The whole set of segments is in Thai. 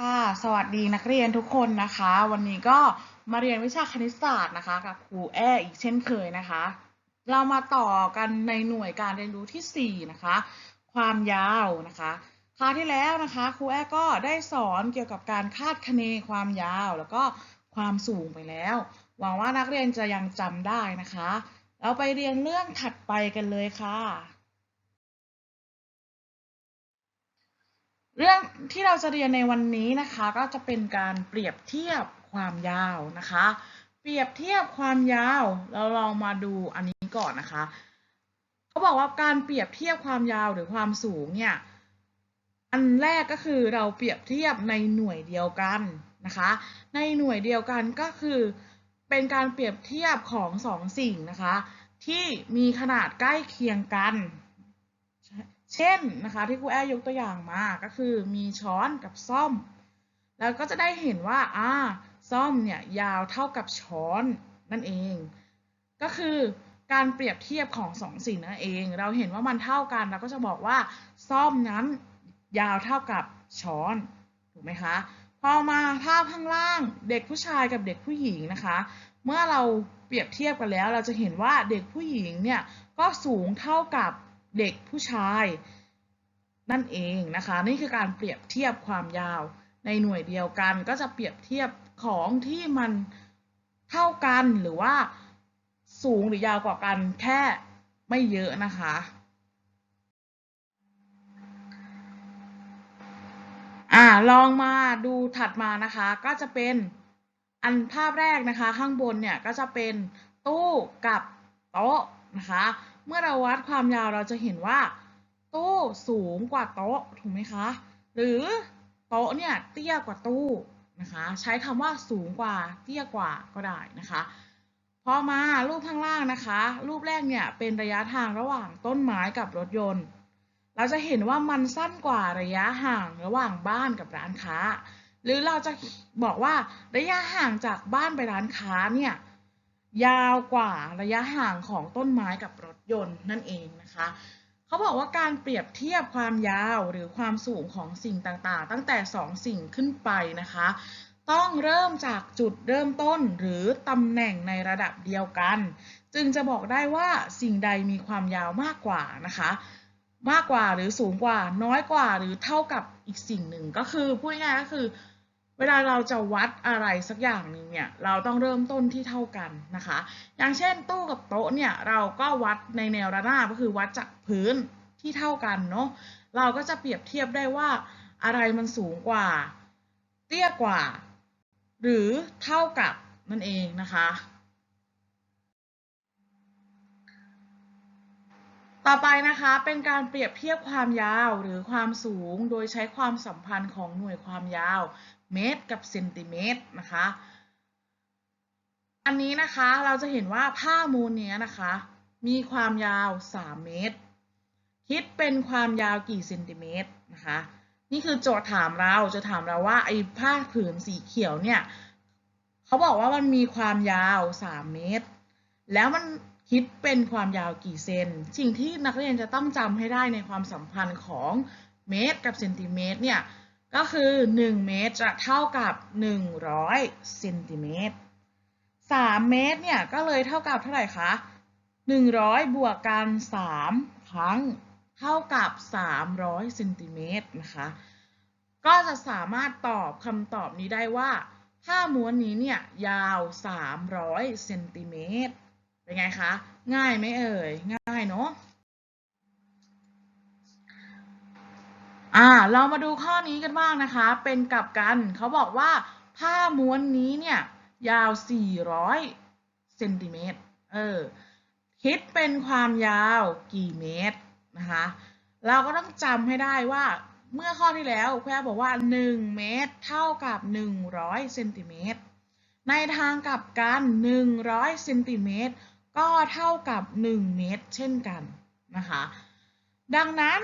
ค่ะ สวัสดีนักเรียนทุกคนนะคะ วันนี้ก็มาเรียนวิชาคณิตศาสตร์นะคะ กับครูแออีกเช่นเคยนะคะ เรามาต่อกันในหน่วยการเรียนรู้ที่ 4 นะคะ ความยาวนะคะคราวที่แล้วนะคะครูแอก็ได้สอนเกี่ยวกับการคาดคะเนความยาว แล้วก็ความสูงไปแล้ว หวังว่านักเรียนจะยังจำได้นะคะ เราไปเรียนเรื่องถัดไปกันเลยค่ะ เรื่องที่เราจะเรียนในวันนี้นะคะก็จะเป็นการเปรียบเทียบความยาวนะคะ เปรียบเทียบความยาวเราลองมาดูอันนี้ก่อนนะคะเขาบอกว่าการเปรียบเทียบความยาวหรือความสูงเนี่ยอันแรกก็คือเราเปรียบเทียบในหน่วยเดียวกันนะคะ ในหน่วยเดียวกันก็คือเป็นการเปรียบเทียบของสองสิ่งนะคะ ที่มีขนาดใกล้เคียงกัน เช่นนะคะที่ครูแอร์ยกตัวอย่างมาก็คือมีช้อนกับซ่อม แล้วก็จะได้เห็นว่าอ่าซ่อมเนี่ยยาวเท่ากับช้อนนั่นเอง ก็คือการเปรียบเทียบของสองสิ่งนั่นเอง เราเห็นว่ามันเท่ากันเราก็จะบอกว่าซ่อมนั้นยาวเท่ากับช้อนถูกไหมคะพอมาภาพข้างล่างเด็กผู้ชายกับเด็กผู้หญิงนะคะ เมื่อเราเปรียบเทียบกันแล้ว เราจะเห็นว่าเด็กผู้หญิงเนี่ยก็สูงเท่ากับ เด็กผู้ชาย นั่นเองนะคะ นี่คือการเปรียบเทียบความยาวในหน่วยเดียวกัน ก็จะเปรียบเทียบของที่มันเท่ากันหรือว่าสูงหรือยาวกว่ากันแค่ไม่เยอะนะคะ อ่าลองมาดูถัดมานะคะ ก็จะเป็นอันภาพแรกนะคะ ข้างบนเนี่ยก็จะเป็นตู้กับโต๊ะ นะคะ เมื่อเราวัดความยาวเราจะเห็นว่า ตู้สูงกว่าโต๊ะถูกไหมคะ หรือโต๊ะเนี่ยเตี้ยกว่าตู้นะคะ ใช้คำว่าสูงกว่าเตี้ยกว่าก็ได้นะคะพอมารูปข้างล่างนะคะ รูปแรกเนี่ยเป็นระยะทางระหว่างต้นไม้กับรถยนต์ เราจะเห็นว่ามันสั้นกว่าระยะห่างระหว่างบ้านกับร้านค้า หรือเราจะบอกว่าระยะห่างจากบ้านไปร้านค้าเนี่ย ยาวกว่าระยะห่างของต้นไม้กับรถยนต์นั่นเองนะคะเขาบอกว่าการเปรียบเทียบความยาวหรือความสูงของสิ่งต่างๆ ตั้งแต่ 2 สิ่งขึ้นไปนะคะ ต้องเริ่มจากจุดเริ่มต้นหรือตำแหน่งในระดับเดียวกัน จึงจะบอกได้ว่าสิ่งใดมีความยาวมากกว่านะคะ มากกว่าหรือสูงกว่า น้อยกว่าหรือเท่ากับอีกสิ่งหนึ่งก็คือพูดง่ายก็คือ เวลาเราจะวัดอะไรสักอย่างหนึ่งเนี่ยเราต้องเริ่มต้นที่เท่ากันนะคะ อย่างเช่นตู้กับโต๊ะเนี่ยเราก็วัดในแนวระนาบก็คือวัดจากพื้นที่เท่ากันเนาะเราก็จะเปรียบเทียบได้ว่าอะไรมันสูงกว่า เตี้ยกว่า หรือเท่ากับนั่นเองนะคะ ต่อไปนะคะเป็นการเปรียบเทียบความยาวหรือความสูงโดยใช้ความสัมพันธ์ของหน่วยความยาว เมตรกับเซนติเมตรนะคะ อันนี้นะคะเราจะเห็นว่าผ้ามูลนี้นะคะ มีความยาว 3 เมตร คิดเป็นความยาวกี่เซนติเมตรนะคะ นี่คือโจทย์ถามเราจะถามเราว่าไอ้ผ้าผืนสีเขียวเนี่ยเขาบอกว่ามันมีความยาว 3 เมตร แล้วมันคิดเป็นความยาวกี่เซน สิ่งที่นักเรียนจะต้องจำให้ได้ในความสัมพันธ์ของเมตรกับเซนติเมตรเนี่ย ก็คือ 1 เมตรจะเท่ากับ 100เซนติเมตร3เมตรเนี่ยก็เลยเท่ากับเท่าไหร่คะ100 บวกกัน 3 ครั้ง เท่ากับ 300เซนติเมตรนะคะ ก็จะสามารถตอบคำตอบนี้ได้ว่าผ้าม้วนนี้เนี่ยยาว 300เซนติเมตรเป็นไงคะ ง่ายไหมเอ่ย ง่ายเนาะ อ่า เรามาดูข้อนี้กันบ้างนะคะ เป็นกลับกัน เขาบอกว่าผ้าม้วนนี้เนี่ย ยาว 400เซนติเมตร เออ คิดเป็นความยาวกี่เมตรนะคะ เราก็ต้องจำให้ได้ว่าเมื่อข้อที่แล้วแพรบอกว่า 1 เมตร เท่ากับ 100เซนติเมตร ในทางกลับกัน 100เซนติเมตรก็เท่ากับ 1 เมตร เช่นกันนะคะ ดังนั้น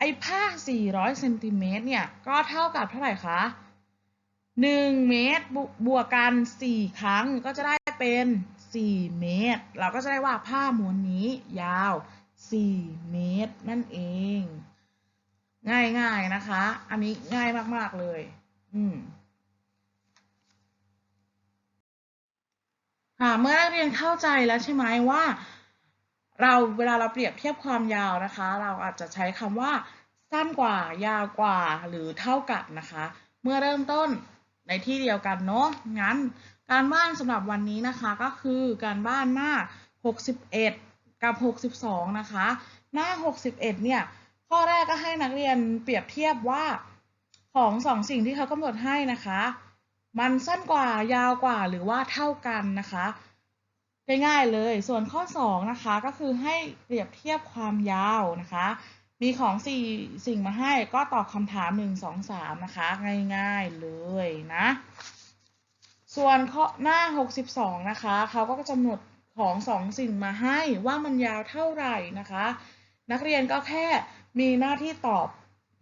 ไอ้ผ้า 400เซนติเมตรเนี่ย ก็เท่ากับเท่าไหร่คะ 1 เมตรบวกกัน 4 ครั้งก็จะได้เป็น 4 เมตร เราก็จะได้ว่าผ้าม้วนนี้ยาว 4 เมตรนั่นเอง ง่ายๆนะคะ อันนี้ง่ายมากๆเลย อืมค่ะเมื่อนักเรียนเข้าใจแล้วใช่ไหมว่า เราเวลาเราเปรียบเทียบความยาวนะคะ เราอาจจะใช้คำว่า สั้นกว่ายาวกว่าหรือเท่ากับนะคะ เมื่อเริ่มต้นในที่เดียวกันเนาะงั้นการบ้านสำหรับวันนี้นะคะก็คือการบ้านหน้า 61 กับ 62 นะคะ หน้า 61 เนี่ยข้อแรกก็ให้นักเรียนเปรียบเทียบว่าของสองสิ่งที่เขากำหนดให้นะคะ มันสั้นกว่ายาวกว่าหรือว่าเท่ากันนะคะ ง่ายๆเลย ส่วนข้อ 2 นะคะ ก็คือให้เปรียบเทียบความยาวนะคะ มีของสี่สิ่งมาให้ก็ตอบคำถาม 1 2 3 นะคะ ง่ายๆเลยนะ ส่วนข้อหน้า 62 นะคะ เขาก็กำหนดของสองสิ่งมาให้ว่ามันยาวเท่าไหร่นะคะ นักเรียนก็แค่มีหน้าที่ตอบ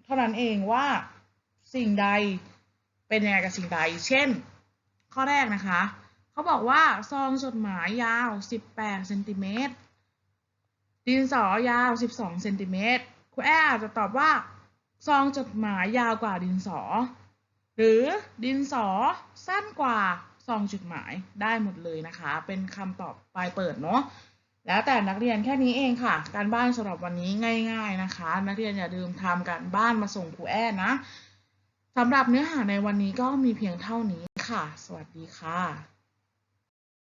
เท่านั้นเองว่าสิ่งใดเป็นยังไงกับสิ่งใด เช่น ข้อแรกนะคะ เขาบอกว่าซองจดหมายยาว 18เซนติเมตรดินสอยาว 12เซนติเมตรครูแออาจจะตอบว่า ซองจดหมายยาวกว่าดินสอ หรือดินสอสั้นกว่าซองจดหมายได้หมดเลยนะคะ เป็นคำตอบปลายเปิดเนาะแล้วแต่นักเรียนแค่นี้เองค่ะ การบ้านสำหรับวันนี้ง่าย ๆนะคะ นักเรียนอย่าลืมทำการบ้านมาส่งครูแอ้นะสำหรับเนื้อหาในวันนี้ก็มีเพียงเท่านี้ค่ะ สวัสดีค่ะ